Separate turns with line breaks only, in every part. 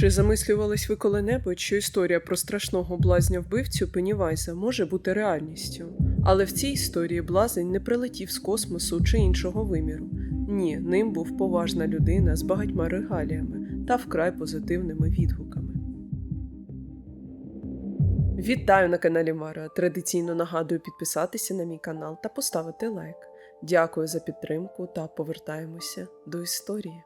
Чи замислювались ви коли-небудь, що історія про страшного блазня вбивцю Пеннівайза може бути реальністю? Але в цій історії блазень не прилетів з космосу чи іншого виміру. Ні, ним був поважна людина з багатьма регаліями та вкрай позитивними відгуками. Вітаю на каналі Мара. Традиційно нагадую підписатися на мій канал та поставити лайк. Дякую за підтримку та повертаємося до історії.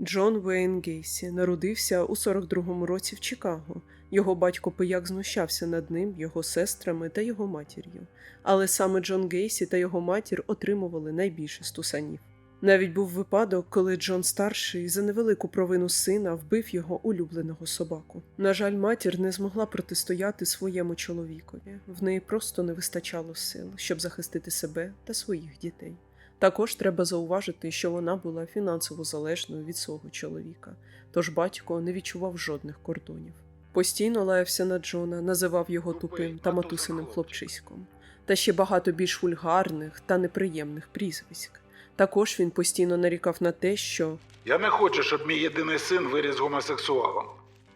Джон Вейн Гейсі народився у 42-му році в Чикаго. Його батько пияк знущався над ним, його сестрами та його матір'ю. Але саме Джон Гейсі та його матір отримували найбільше стусанів. Навіть був випадок, коли Джон старший за невелику провину сина вбив його улюбленого собаку. На жаль, матір не змогла протистояти своєму чоловікові. В неї просто не вистачало сил, щоб захистити себе та своїх дітей. Також треба зауважити, що вона була фінансово залежною від свого чоловіка, тож батько не відчував жодних кордонів. Постійно лаявся на Джона, називав його тупим та матусиним хлопчиськом, та ще багато більш вульгарних та неприємних прізвиськ. Також він постійно нарікав на те, що
Я не хочу, щоб мій єдиний син виріс гомосексуалом.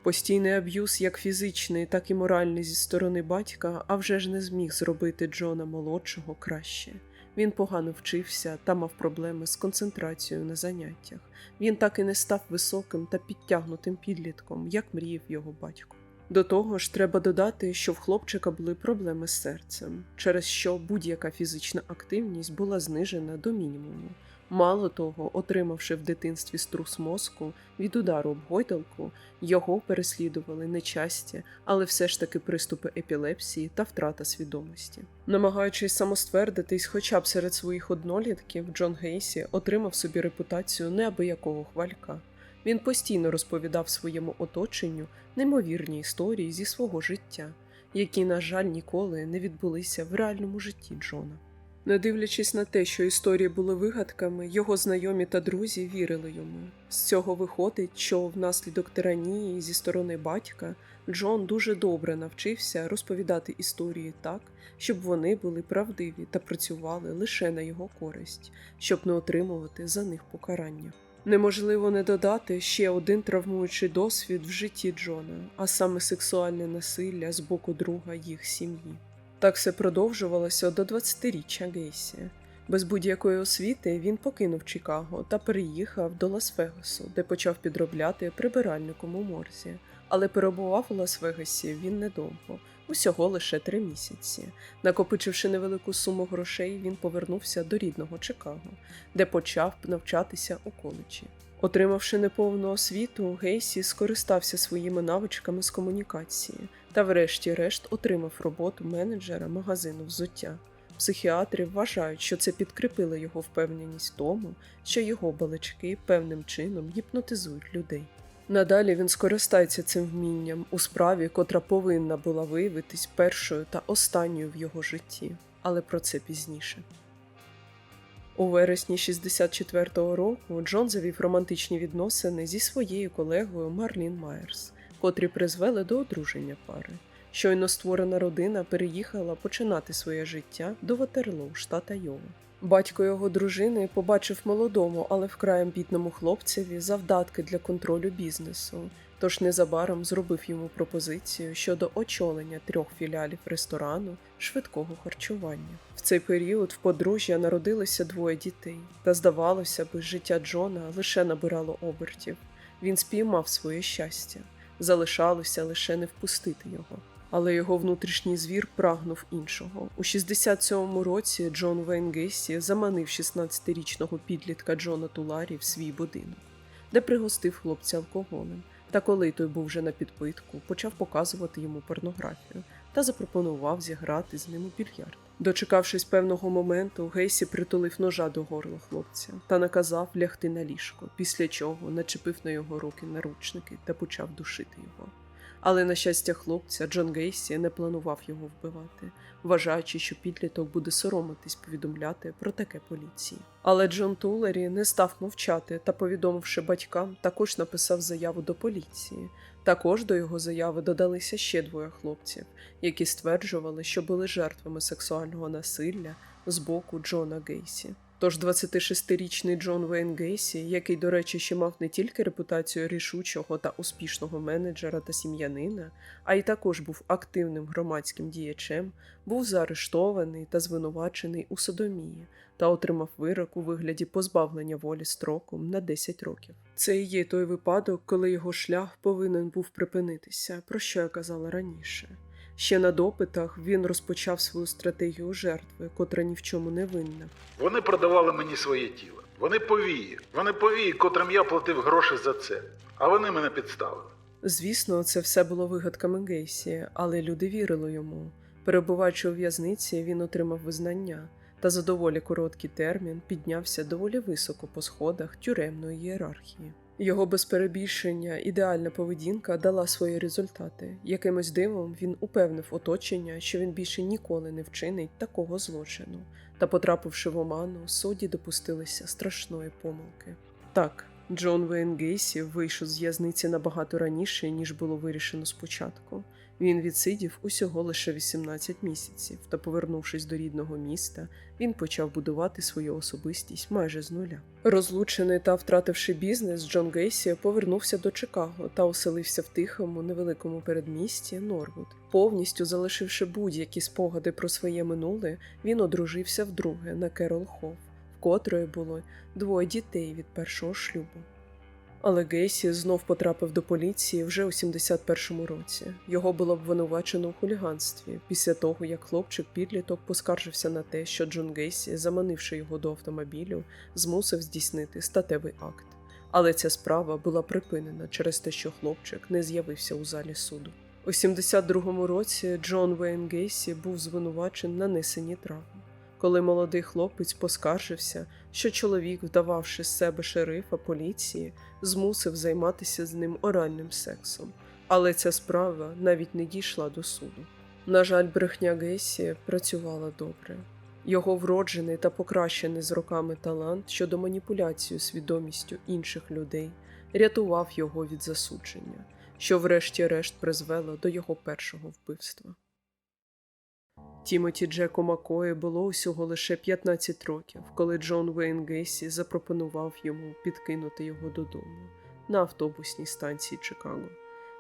постійний аб'юз, як фізичний, так і моральний зі сторони батька, а вже ж не зміг зробити Джона молодшого краще. Він погано вчився та мав проблеми з концентрацією на заняттях. Він так і не став високим та підтягнутим підлітком, як мріяв його батько. До того ж, треба додати, що в хлопчика були проблеми з серцем, через що будь-яка фізична активність була знижена до мінімуму. Мало того, отримавши в дитинстві струс мозку від удару об гойдалку, його переслідували нечасті, але все ж таки приступи епілепсії та втрата свідомості. Намагаючись самоствердитись, хоча б серед своїх однолітків, Джон Гейсі отримав собі репутацію неабиякого хвалька. Він постійно розповідав своєму оточенню неймовірні історії зі свого життя, які, на жаль, ніколи не відбулися в реальному житті Джона. Не дивлячись на те, що історії були вигадками, його знайомі та друзі вірили йому. З цього виходить, що внаслідок тиранії зі сторони батька Джон дуже добре навчився розповідати історії так, щоб вони були правдиві та працювали лише на його користь, щоб не отримувати за них покарання. Неможливо не додати ще один травмуючий досвід в житті Джона, а саме сексуальне насилля з боку друга їх сім'ї. Так все продовжувалося до 20-річчя Гейсі. Без будь-якої освіти він покинув Чикаго та переїхав до Лас-Вегасу, де почав підробляти прибиральником у морзі. Але перебував у Лас-Вегасі він недовго, усього лише три місяці. Накопичивши невелику суму грошей, він повернувся до рідного Чикаго, де почав навчатися у коледжі. Отримавши неповну освіту, Гейсі скористався своїми навичками з комунікації та, врешті-решт, отримав роботу менеджера магазину взуття. Психіатри вважають, що це підкріпило його впевненість в тому, що його балачки певним чином гіпнотизують людей. Надалі він скористається цим вмінням у справі, котра повинна була виявитись першою та останньою в його житті, але про це пізніше. У вересні 64-го року Джон завів романтичні відносини зі своєю колегою Марлін Майерс, котрі призвели до одруження пари. Щойно створена родина переїхала починати своє життя до Ватерлоу, штата Йова. Батько його дружини побачив молодому, але вкрай амбітному хлопцеві завдатки для контролю бізнесу, тож незабаром зробив йому пропозицію щодо очолення трьох філіалів ресторану швидкого харчування. В цей період в подружжя народилося двоє дітей, та здавалося би, життя Джона лише набирало обертів. Він спіймав своє щастя, залишалося лише не впустити його. Але його внутрішній звір прагнув іншого. У 67-му році Джон Вейн Гейсі заманив 16-річного підлітка Джона Туларі в свій будинок, де пригостив хлопця алкоголем. Та коли той був вже на підпитку, почав показувати йому порнографію та запропонував зіграти з ним у більярд. Дочекавшись певного моменту, Гейсі притулив ножа до горла хлопця та наказав лягти на ліжко, після чого начепив на його руки наручники та почав душити його. Але, на щастя хлопця, Джон Гейсі не планував його вбивати, вважаючи, що підліток буде соромитись повідомляти про таке поліції. Але Джон Тулері не став мовчати та, повідомивши батькам, також написав заяву до поліції. Також до його заяви додалися ще двоє хлопців, які стверджували, що були жертвами сексуального насилля з боку Джона Гейсі. Тож 26-річний Джон Вейн Гейсі, який, до речі, ще мав не тільки репутацію рішучого та успішного менеджера та сім'янина, а й також був активним громадським діячем, був заарештований та звинувачений у содомії та отримав вирок у вигляді позбавлення волі строком на 10 років. Це і є той випадок, коли його шлях повинен був припинитися, про що я казала раніше. Ще на допитах він розпочав свою стратегію жертви, котра ні в чому не винна.
Вони продавали мені своє тіло. Вони повії. Вони повії, котрим я платив гроші за це. А вони мене підставили.
Звісно, це все було вигадками Гейсі, але люди вірили йому. Перебуваючи у в'язниці, він отримав визнання та за доволі короткий термін піднявся доволі високо по сходах тюремної ієрархії. Його без перебільшення ідеальна поведінка дала свої результати. Якимось дивом він упевнив оточення, що він більше ніколи не вчинить такого злочину, та, потрапивши в оману, судді допустилися страшної помилки. Так, Джон Вейн Гейсі вийшов з в'язниці набагато раніше, ніж було вирішено спочатку. Він відсидів усього лише 18 місяців, та, повернувшись до рідного міста, він почав будувати свою особистість майже з нуля. Розлучений та втративши бізнес, Джон Гейсі повернувся до Чикаго та оселився в тихому невеликому передмісті Норвуд. Повністю залишивши будь-які спогади про своє минуле, він одружився вдруге на Керол Хофф, в котрої було двоє дітей від першого шлюбу. Але Гейсі знов потрапив до поліції вже у 71-му році. Його було обвинувачено у хуліганстві після того, як хлопчик підліток поскаржився на те, що Джон Гейсі, заманивши його до автомобілю, змусив здійснити статевий акт. Але ця справа була припинена через те, що хлопчик не з'явився у залі суду. У 72-му році Джон Вейн Гейсі був звинувачений нанесенні травм. Коли молодий хлопець поскаржився, що чоловік, вдававши з себе шерифа поліції, змусив займатися з ним оральним сексом, але ця справа навіть не дійшла до суду. На жаль, брехня Гесі працювала добре. Його вроджений та покращений з роками талант щодо маніпуляції свідомістю інших людей рятував його від засудження, що врешті-решт призвело до його першого вбивства. Тімоті Джеку Макої було усього лише 15 років, коли Джон Вейн Гейсі запропонував йому підкинути його додому на автобусній станції Чикаго.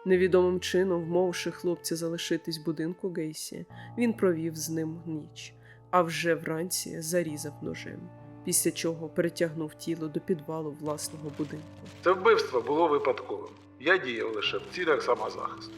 Невідомим чином, вмовивши хлопця залишитись в будинку Гейсі, він провів з ним ніч, а вже вранці зарізав ножем, після чого перетягнув тіло до підвалу власного будинку.
Це вбивство було випадковим. Я діяв лише в цілях самозахисту.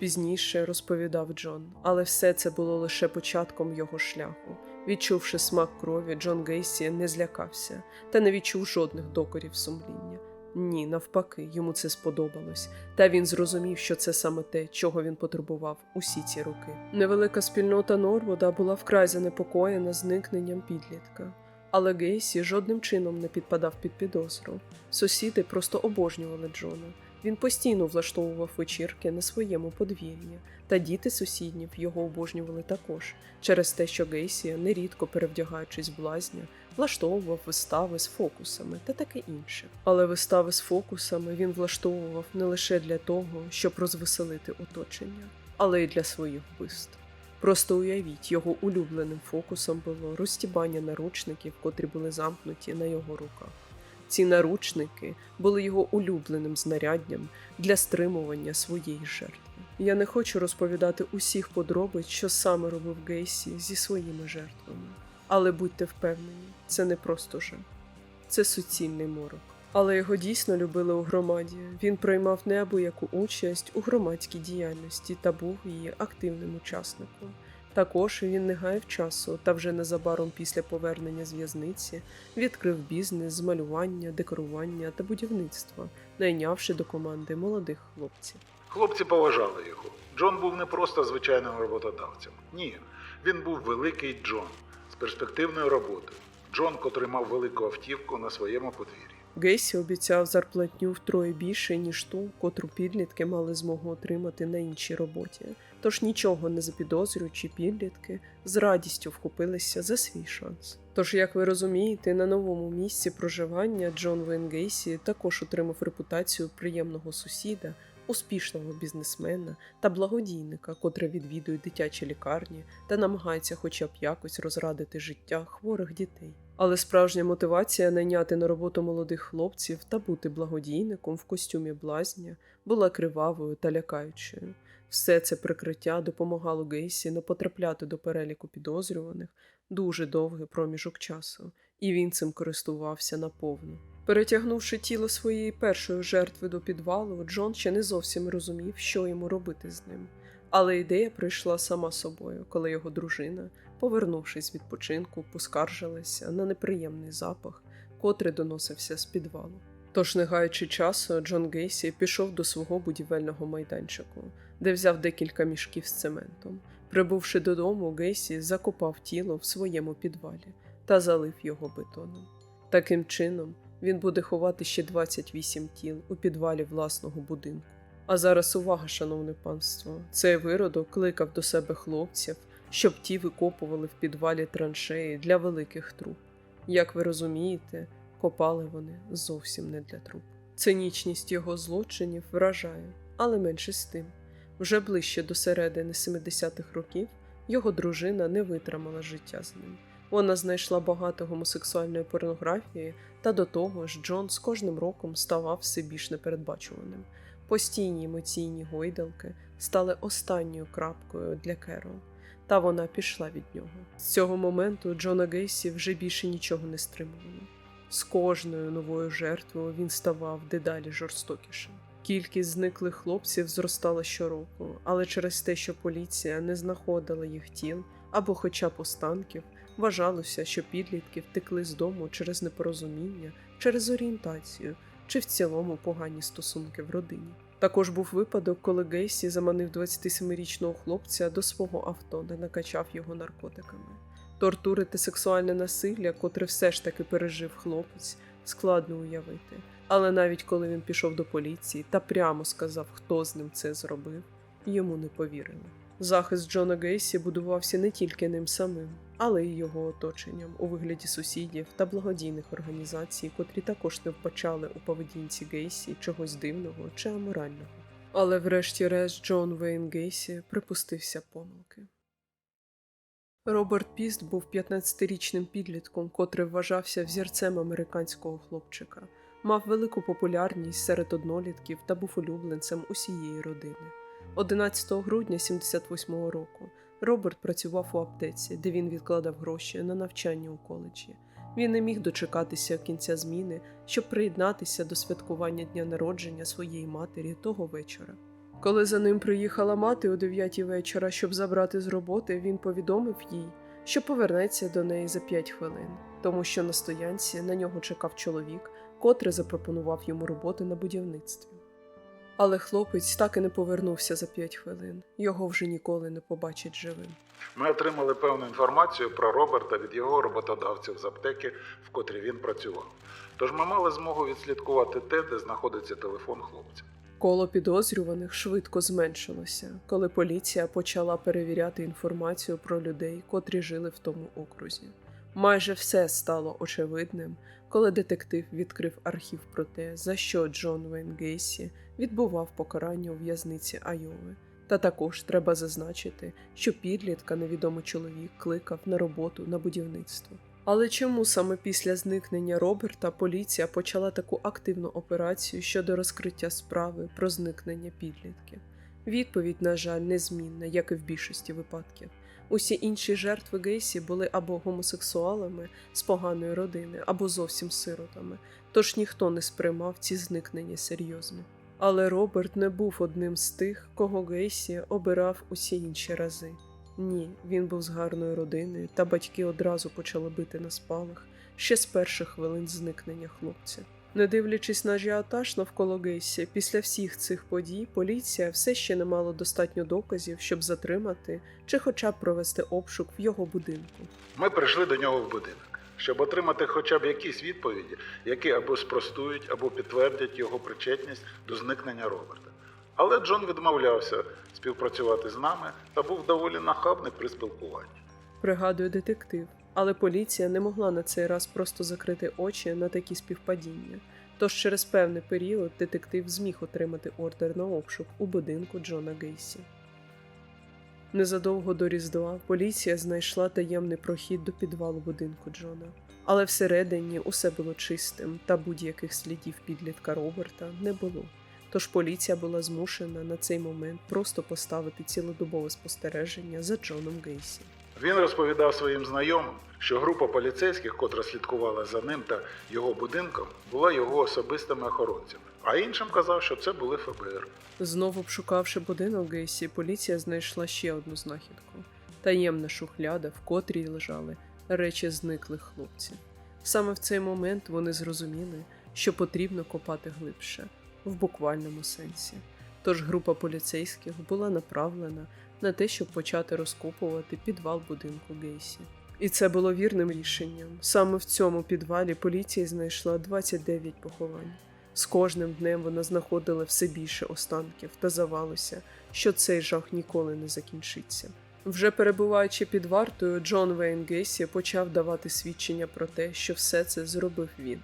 Пізніше розповідав Джон, але все це було лише початком його шляху. Відчувши смак крові, Джон Гейсі не злякався та не відчув жодних докорів сумління. Ні, навпаки, йому це сподобалось, та він зрозумів, що це саме те, чого він потребував усі ці роки. Невелика спільнота Норвуда була вкрай занепокоєна зникненням підлітка, але Гейсі жодним чином не підпадав під підозру. Сусіди просто обожнювали Джона. Він постійно влаштовував вечірки на своєму подвір'ї, та діти сусіднів його обожнювали також, через те, що Гейсі, нерідко перевдягаючись в блазня, влаштовував вистави з фокусами та таке інше. Але вистави з фокусами він влаштовував не лише для того, щоб розвеселити оточення, але й для своїх вбивств. Просто уявіть, його улюбленим фокусом було розтібання наручників, котрі були замкнуті на його руках. Ці наручники були його улюбленим знаряддям для стримування своєї жертви. Я не хочу розповідати усіх подробиць, що саме робив Гейсі зі своїми жертвами. Але будьте впевнені, це не просто жах, це суцільний морок. Але його дійсно любили у громаді. Він приймав неабияку участь у громадській діяльності та був її активним учасником. Також він не гаяв часу та вже незабаром після повернення з в'язниці відкрив бізнес з малювання, декорування та будівництва, найнявши до команди молодих хлопців.
Хлопці поважали його. Джон був не просто звичайним роботодавцем. Ні, він був великий Джон з перспективною роботою. Джон, котрий мав велику автівку на своєму подвір'ї.
Гейсі обіцяв зарплатню втроє більше, ніж ту, котру підлітки мали змогу отримати на іншій роботі. Тож нічого не запідозрюючи підлітки з радістю вхопилися за свій шанс. Тож, як ви розумієте, на новому місці проживання Джон Вейн Гейсі також отримав репутацію приємного сусіда, успішного бізнесмена та благодійника, котрий відвідує дитячі лікарні та намагається хоча б якось розрадити життя хворих дітей. Але справжня мотивація найняти на роботу молодих хлопців та бути благодійником в костюмі блазня була кривавою та лякаючою. Все це прикриття допомагало Гейсі не потрапляти до переліку підозрюваних дуже довгий проміжок часу, і він цим користувався наповну. Перетягнувши тіло своєї першої жертви до підвалу, Джон ще не зовсім розумів, що йому робити з ним. Але ідея прийшла сама собою, коли його дружина, повернувшись з відпочинку, поскаржилася на неприємний запах, котрий доносився з підвалу. Тож, не гаючи часу, Джон Гейсі пішов до свого будівельного майданчику, де взяв декілька мішків з цементом. Прибувши додому, Гейсі закопав тіло в своєму підвалі та залив його бетоном. Таким чином, він буде ховати ще 28 тіл у підвалі власного будинку. А зараз увага, шановне панство. Цей виродок кликав до себе хлопців, щоб ті викопували в підвалі траншеї для великих труб. Як ви розумієте, копали вони зовсім не для труб. Цинічність його злочинів вражає, але менше з тим. Вже ближче до середини 70-х років його дружина не витримала життя з ним. Вона знайшла багато гомосексуальної порнографії, та до того ж Джон з кожним роком ставав все більш непередбачуваним. Постійні емоційні гойдалки стали останньою крапкою для Керол, та вона пішла від нього. З цього моменту Джона Гейсі вже більше нічого не стримувало. З кожною новою жертвою він ставав дедалі жорстокішим. Кількість зниклих хлопців зростала щороку, але через те, що поліція не знаходила їх тіл або хоча б останків, вважалося, що підлітки втекли з дому через непорозуміння, через орієнтацію чи в цілому погані стосунки в родині. Також був випадок, коли Гейсі заманив 27-річного хлопця до свого авто, де накачав його наркотиками. Тортури та сексуальне насилля, котре все ж таки пережив хлопець, складно уявити. Але навіть коли він пішов до поліції та прямо сказав, хто з ним це зробив, йому не повірили. Захист Джона Гейсі будувався не тільки ним самим, але й його оточенням у вигляді сусідів та благодійних організацій, котрі також не вбачали у поведінці Гейсі чогось дивного чи аморального. Але врешті-решт Джон Вейн Гейсі припустився помилки. Роберт Піст був 15-річним підлітком, котрий вважався взірцем американського хлопчика, мав велику популярність серед однолітків та був улюбленцем усієї родини. 11 грудня 78-го року Роберт працював у аптеці, де він відкладав гроші на навчання у коледжі. Він не міг дочекатися кінця зміни, щоб приєднатися до святкування дня народження своєї матері того вечора. Коли за ним приїхала мати о 9 вечора, щоб забрати з роботи, він повідомив їй, що повернеться до неї за 5 хвилин, тому що на стоянці на нього чекав чоловік, котрий запропонував йому роботи на будівництві. Але хлопець так і не повернувся за 5 хвилин, його вже ніколи не побачить живим.
Ми отримали певну інформацію про Роберта від його роботодавців з аптеки, в котрій він працював. Тож ми мали змогу відслідкувати те, де знаходиться телефон хлопця.
Коло підозрюваних швидко зменшилося, коли поліція почала перевіряти інформацію про людей, котрі жили в тому окрузі. Майже все стало очевидним, коли детектив відкрив архів про те, за що Джон Вейн Гейсі відбував покарання у в'язниці Айови. Та також треба зазначити, що підлітка невідомий чоловік кликав на роботу на будівництво. Але чому саме після зникнення Роберта поліція почала таку активну операцію щодо розкриття справи про зникнення підлітків? Відповідь, на жаль, незмінна, як і в більшості випадків. Усі інші жертви Гейсі були або гомосексуалами з поганої родини, або зовсім сиротами, тож ніхто не сприймав ці зникнення серйозно. Але Роберт не був одним з тих, кого Гейсі обирав усі інші рази. Ні, він був з гарної родини, та батьки одразу почали бити на спалах ще з перших хвилин зникнення хлопця. Не дивлячись на ажіотаж навколо Гейсі, після всіх цих подій поліція все ще не мала достатньо доказів, щоб затримати чи хоча б провести обшук в його будинку.
Ми прийшли до нього в будинок, щоб отримати хоча б якісь відповіді, які або спростують, або підтвердять його причетність до зникнення Роберта. Але Джон відмовлявся співпрацювати з нами та був доволі нахабний при спілкуванні.
Пригадує детектив, але поліція не могла на цей раз просто закрити очі на такі співпадіння. Тож через певний період детектив зміг отримати ордер на обшук у будинку Джона Гейсі. Незадовго до Різдва поліція знайшла таємний прохід до підвалу будинку Джона. Але всередині усе було чистим, та будь-яких слідів підлітка Роберта не було. Тож поліція була змушена на цей момент просто поставити цілодобове спостереження за Джоном Гейсі.
Він розповідав своїм знайомим, що група поліцейських, котра слідкувала за ним та його будинком, була його особистими охоронцями, а іншим казав, що це були ФБР.
Знову обшукавши будинок Гейсі, поліція знайшла ще одну знахідку таємна шухляда, в котрій лежали речі зниклих хлопців. Саме в цей момент вони зрозуміли, що потрібно копати глибше, в буквальному сенсі. Тож група поліцейських була направлена на те, щоб почати розкопувати підвал будинку Гейсі. І це було вірним рішенням. Саме в цьому підвалі поліція знайшла 29 поховань. З кожним днем вона знаходила все більше останків та завалося, що цей жах ніколи не закінчиться. Вже перебуваючи під вартою, Джон Вейн Гейсі почав давати свідчення про те, що все це зробив він.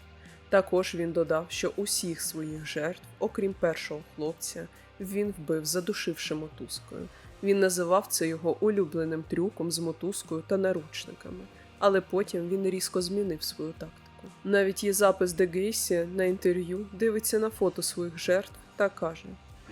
Також він додав, що усіх своїх жертв, окрім першого хлопця, він вбив, задушивши мотузкою. Він називав це його улюбленим трюком з мотузкою та наручниками, але потім він різко змінив свою тактику. Навіть є запис, де Гейсі на інтерв'ю дивиться на фото своїх жертв та каже: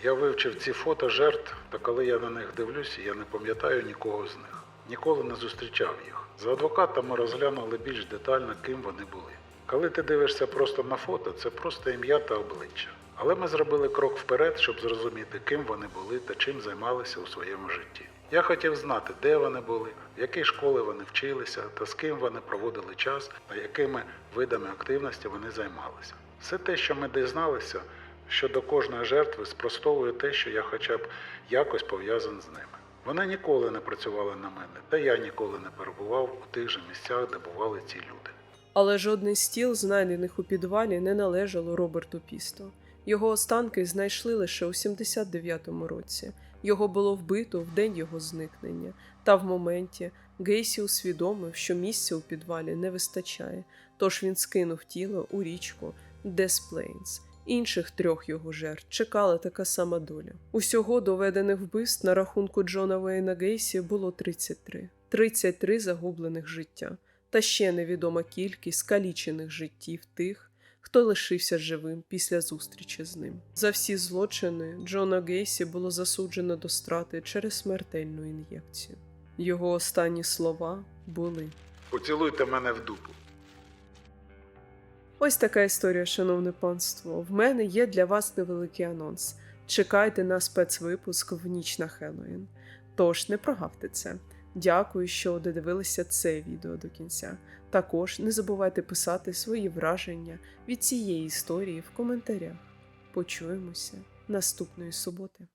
Я вивчив ці фото жертв, та коли я на них дивлюся, я не пам'ятаю нікого з них. Ніколи не зустрічав їх. За адвокатами розглянули більш детально, ким вони були. Коли ти дивишся просто на фото, це просто ім'я та обличчя. Але ми зробили крок вперед, щоб зрозуміти, ким вони були та чим займалися у своєму житті. Я хотів знати, де вони були, в якій школі вони вчилися та з ким вони проводили час та якими видами активності вони займалися. Все те, що ми дізналися, щодо кожної жертви спростовує те, що я хоча б якось пов'язаний з ними. Вони ніколи не працювали на мене, та я ніколи не перебував у тих же місцях, де бували ці люди.
Але жодний стіл, знайдених у підвалі, не належало Роберту Пісто. Його останки знайшли лише у 79-му році. Його було вбито в день його зникнення, та в моменті Гейсі усвідомив, що місця у підвалі не вистачає, тож він скинув тіло у річку Десплейнс. Інших трьох його жертв чекала така сама доля. Усього доведених вбивств на рахунку Джона Вейна Гейсі було 33. 33 загублених життя, та ще невідома кількість скалічених життів тих, хто лишився живим після зустрічі з ним. За всі злочини Джона Гейсі було засуджено до страти через смертельну ін'єкцію. Його останні слова були.
Поцілуйте мене в дупу.
Ось така історія, шановне панство. В мене є для вас невеликий анонс. Чекайте на спецвипуск в ніч на Хеллоїн. Тож не прогавте це. Дякую, що додивилися це відео до кінця. Також не забувайте писати свої враження від цієї історії в коментарях. Почуємося наступної суботи.